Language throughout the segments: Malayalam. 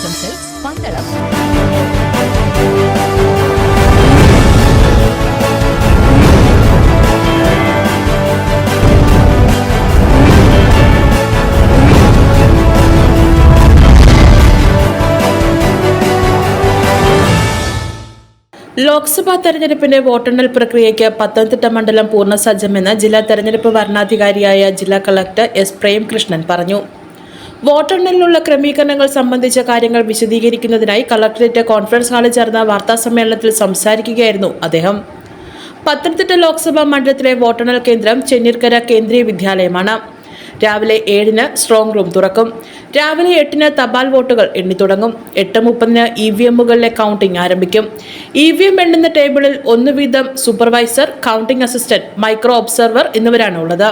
സിൽക്സ് പന്തളം ലോക്സഭാ തെരഞ്ഞെടുപ്പിന്റെ വോട്ടെണ്ണൽ പ്രക്രിയയ്ക്ക് പത്തനംതിട്ട മണ്ഡലം പൂർണസജ്ജമെന്ന് ജില്ലാ തെരഞ്ഞെടുപ്പ് വരണാധികാരിയായ ജില്ലാ കളക്ടർ എസ് പ്രേംകൃഷ്ണൻ പറഞ്ഞു. വോട്ടെണ്ണലിനുള്ള ക്രമീകരണങ്ങൾ സംബന്ധിച്ച കാര്യങ്ങൾ വിശദീകരിക്കുന്നതിനായി കളക്ടറേറ്റ് കോൺഫറൻസ് ഹാളിൽ ചേർന്ന വാർത്താ സമ്മേളനത്തിൽ സംസാരിക്കുകയായിരുന്നു അദ്ദേഹം. പത്തനംതിട്ട ലോക്സഭാ മണ്ഡലത്തിലെ വോട്ടെണ്ണൽ കേന്ദ്രം ചെന്നീർക്കര കേന്ദ്രീയ വിദ്യാലയമാണ്. രാവിലെ ഏഴിന് സ്ട്രോങ് റൂം തുറക്കും. രാവിലെ എട്ടിന് തപാൽ വോട്ടുകൾ എണ്ണിത്തുടങ്ങും എട്ട് മുപ്പതിന് ഇ വി എമ്മുകളിലെ കൗണ്ടിംഗ് ആരംഭിക്കും. ഇ വി എം എണ്ണുന്ന ടേബിളിൽ ഒന്ന് വീതം supervisor counting assistant micro observer എന്നിവരാണ് ഉള്ളത്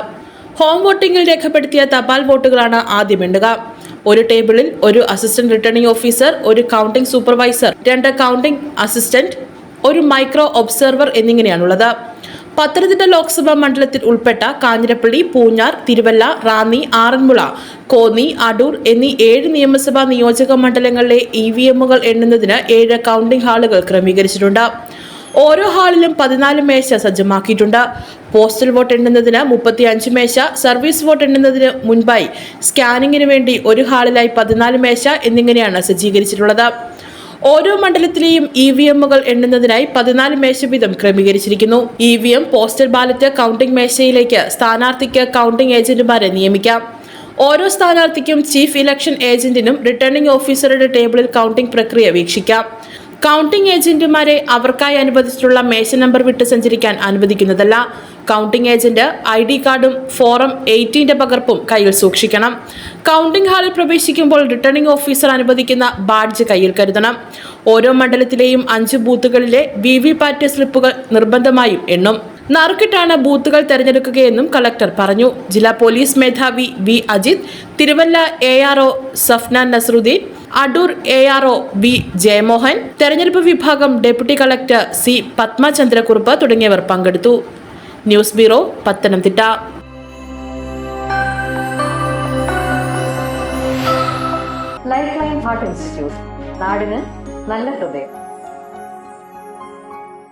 ഹോം വോട്ടിംഗിൽ രേഖപ്പെടുത്തിയ തപാൽ വോട്ടുകളാണ് ആദ്യം എണ്ണുക. ഒരു ടേബിളിൽ ഒരു അസിസ്റ്റന്റ് റിട്ടേണിംഗ് ഓഫീസർ ഒരു കൗണ്ടിംഗ് സൂപ്പർവൈസർ രണ്ട് കൗണ്ടിംഗ് അസിസ്റ്റന്റ് ഒരു മൈക്രോ ഒബ്സർവർ എന്നിങ്ങനെയാണുള്ളത്. പത്തനംതിട്ട ലോക്സഭാ മണ്ഡലത്തിൽ ഉൾപ്പെട്ട കാഞ്ഞിരപ്പള്ളി പൂഞ്ഞാർ തിരുവല്ല റാന്നി ആറന്മുള കോന്നി അടൂർ എന്നീ ഏഴ് നിയമസഭാ നിയോജക മണ്ഡലങ്ങളിലെ ഇ വി എമ്മുകൾ എണ്ണുന്നതിന് ഏഴ് കൗണ്ടിംഗ് ഹാളുകൾ ക്രമീകരിച്ചിട്ടുണ്ട്. ഓരോ ഹാളിലും പതിനാല് മേശ സജ്ജമാക്കിയിട്ടുണ്ട്. പോസ്റ്റൽ വോട്ട് എണ്ണുന്നതിന് മുപ്പത്തി അഞ്ച് മേശ സർവീസ് വോട്ട് എണ്ണുന്നതിന് മുൻപായി സ്കാനിങ്ങിന് വേണ്ടി ഒരു ഹാളിലായി പതിനാല് മേശ എന്നിങ്ങനെയാണ് സജ്ജീകരിച്ചിട്ടുള്ളത്. ഓരോ മണ്ഡലത്തിലെയും ഇ വി എമ്മുകൾ എണ്ണുന്നതിനായി പതിനാല് മേശ വീതം ക്രമീകരിച്ചിരിക്കുന്നു. E V M postal ballot counting മേശയിലേക്ക് സ്ഥാനാർത്ഥിക്ക് കൗണ്ടിംഗ് ഏജന്റുമാരെ നിയമിക്കാം. ഓരോ സ്ഥാനാർത്ഥിക്കും ചീഫ് ഇലക്ഷൻ ഏജന്റിനും റിട്ടേണിംഗ് ഓഫീസറുടെ ടേബിളിൽ കൗണ്ടിംഗ് പ്രക്രിയ വീക്ഷിക്കാം. കൗണ്ടിംഗ് ഏജന്റുമാരെ അവർക്കായി അനുവദിച്ചിട്ടുള്ള മേശ നമ്പർ വിട്ട് സഞ്ചരിക്കാൻ അനുവദിക്കുന്നതല്ല. കൗണ്ടിംഗ് ഏജന്റ് ഐ ഡി കാർഡും ഫോറം എയ്റ്റീന്റെ പകർപ്പും കയ്യിൽ സൂക്ഷിക്കണം. കൗണ്ടിംഗ് ഹാളിൽ പ്രവേശിക്കുമ്പോൾ റിട്ടേണിംഗ് ഓഫീസർ അനുവദിക്കുന്ന ബാഡ്ജ് കയ്യിൽ കരുതണം. ഓരോ മണ്ഡലത്തിലെയും അഞ്ച് ബൂത്തുകളിലെ വി വി പാറ്റ് സ്ലിപ്പുകൾ നിർബന്ധമായും എണ്ണും. നറുക്കിട്ടാണ് ബൂത്തുകൾ തെരഞ്ഞെടുക്കുകയെന്നും കളക്ടർ പറഞ്ഞു. ജില്ലാ പോലീസ് മേധാവി V Ajith Thiruvalla A R O Safnan Nasaruddin Adoor A R O V Jayamohan തെരഞ്ഞെടുപ്പ് വിഭാഗം ഡെപ്യൂട്ടി കളക്ടർ സി പത്മചന്ദ്രകുറുപ്പ് തുടങ്ങിയവർ പങ്കെടുത്തു. News bureau Pathanamthitta. Life Line Heart Institute നാടിന് നല്ല ഹൃദയം.